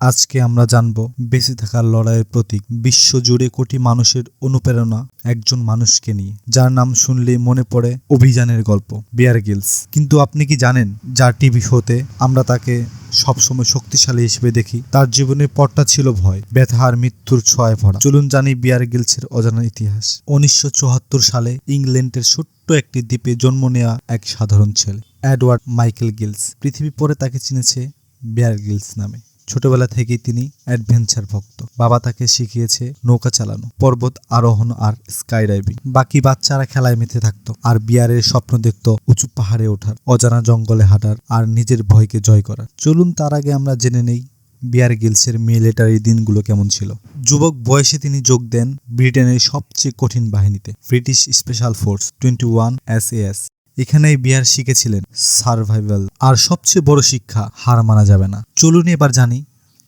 আজকে আমরা জানব, বেঁচে থাকার লড়াইয়ের প্রতীক, বিশ্বজুড়ে কোটি মানুষের অনুপ্রেরণা একজন মানুষকে নিয়ে। যার নাম শুনলে মনে পড়ে অভিযানের গল্প, বিয়ার গিলস। কিন্তু আপনি কি জানেন, যার টিভি শোতে আমরা তাকে সবসময় শক্তিশালী হিসেবে দেখি, তার জীবনের পথটা ছিল ভয়, ব্যথা আর মৃত্যুর ছোঁয়ায় ভরা। চলুন জানি বিয়ার গিলসের অজানা ইতিহাস। উনিশশো চুয়াত্তর সালে ইংল্যান্ডের ছোট্ট একটি দ্বীপে জন্ম নেওয়া এক সাধারণ ছেলে, এডওয়ার্ড মাইকেল গিলস। পৃথিবী পরে তাকে চিনেছে বিয়ার গিলস নামে। ছোটবেলা থেকেই তিনি অ্যাডভেঞ্চার ভক্ত। বাবা তাকে শিখিয়েছে নৌকা চালানো, পর্বত আরোহণ আর স্কাই ডাইভিং বাকি বাচ্চারা খেলায় মেতে থাকতো আর বিয়ারের স্বপ্ন দেখত উঁচু পাহাড়ে ওঠার, অজানা জঙ্গলে হাঁটার আর নিজের ভয়কে জয় করার। চলুন তার আগে আমরা জেনে নেই বিয়ার গিলসের মিলিটারি দিনগুলো কেমন ছিল। যুবক বয়সে তিনি যোগ দেন ব্রিটেনের সবচেয়ে কঠিন বাহিনীতে, British special force twenty one S S. এখানেই বিয়ার শিখেছিলেন সার্ভাইভাল আর সবচেয়ে বড় শিক্ষা, হার মানা যাবে না। চলুন এবার জানি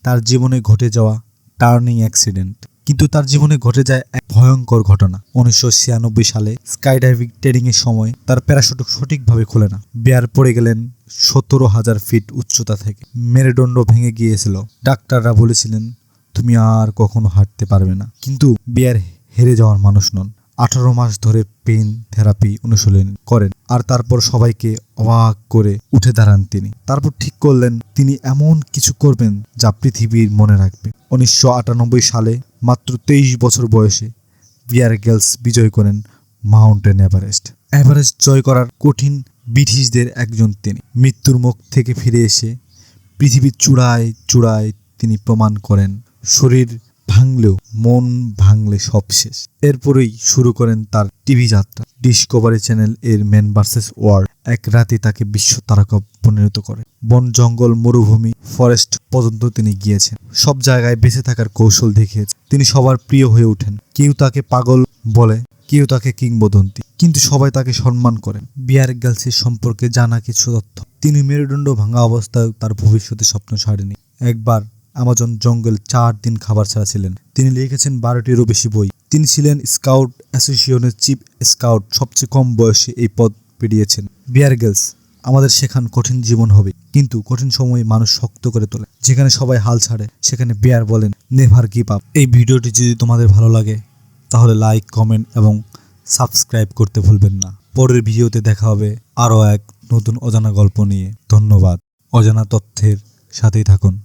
তার জীবনে ঘটে যাওয়া টার্নিং অ্যাক্সিডেন্ট কিন্তু তার জীবনে ঘটে যায় এক ভয়ঙ্কর ঘটনা। উনিশশো ছিয়ানব্বই সালে স্কাই ডাইভিং ট্রেনিং এর সময় তার প্যারাশুট সঠিকভাবে খোলে না। বেয়ার পড়ে গেলেন সতেরো হাজার ফিট উচ্চতা থেকে। মেরুদণ্ড ভেঙে গিয়েছিল। ডাক্তাররা বলেছিলেন, তুমি আর কখনো হাঁটতে পারবে না। কিন্তু বিয়ার হেরে যাওয়ার মানুষ নন। আঠারো মাস ধরে পেন থেরাপি অনুশীলন করেন আর তারপর সবাইকে অবাক করে উঠে দাঁড়ান তিনি। তারপর ঠিক করলেন, তিনি এমন কিছু করবেন যা পৃথিবীর মনে রাখবে। উনিশশো আটানব্বই সালে মাত্র তেইশ বছর বয়সে বিয়ার গেলস বিজয় করেন মাউন্টেন এভারেস্ট। এভারেস্ট জয় করার কঠিন ব্রিটিশদের একজন তিনি। মৃত্যুর মুখ থেকে ফিরে এসে পৃথিবীর চূড়ায় চূড়ায় তিনি প্রমাণ করেন। শরীর ভাঙলেও মন ভাঙলে সব শেষ। এরপরেই শুরু করেন তার টিভি যাত্রা। ডিসকভারি চ্যানেল এর ম্যান ভার্সেস ওয়ার্ল্ড এক রাতে তাকে বিশ্ব তারকা পরিণত করে। বন, জঙ্গল, মরুভূমি ফরেস্ট পর্যন্ত তিনি গিয়েছেন। সব জায়গায় বেঁচে থাকার কৌশল দেখিয়েছেন। তিনি সবার প্রিয় হয়ে ওঠেন। কেউ তাকে পাগল বলে, কেউ তাকে কিংবদন্তি। কিন্তু সবাই তাকে সম্মান করেন। বিয়ার গার্লসের সম্পর্কে জানা কিছু তথ্য। তিনি মেরুদণ্ড ভাঙা অবস্থায় তার ভবিষ্যতে স্বপ্ন ছাড়েনি। একবার আমাজন জঙ্গল চার দিন খাবার ছাড়া ছিলেন। তিনি লিখেছেন, বারোটিরও বেশি বই। তিনি ছিলেন স্কাউট অ্যাসোসিয়েশনের চিফ স্কাউট, সবচেয়ে কম বয়সে এই পদ পেরিয়েছেন। বিয়ার গার্লস, আমাদের সেখান কঠিন জীবন হবে, কিন্তু কঠিন সময়ে মানুষ শক্ত করে তোলে। যেখানে সবাই হাল ছাড়ে, সেখানে বিয়ার বলেন, নেভার গিভ আপ। এই ভিডিওটি যদি তোমাদের ভালো লাগে, তাহলে লাইক, কমেন্ট এবং সাবস্ক্রাইব করতে ভুলবেন না। পরের ভিডিওতে দেখা হবে আরও এক নতুন অজানা গল্প নিয়ে। ধন্যবাদ। অজানা তথ্যের সাথেই থাকুন।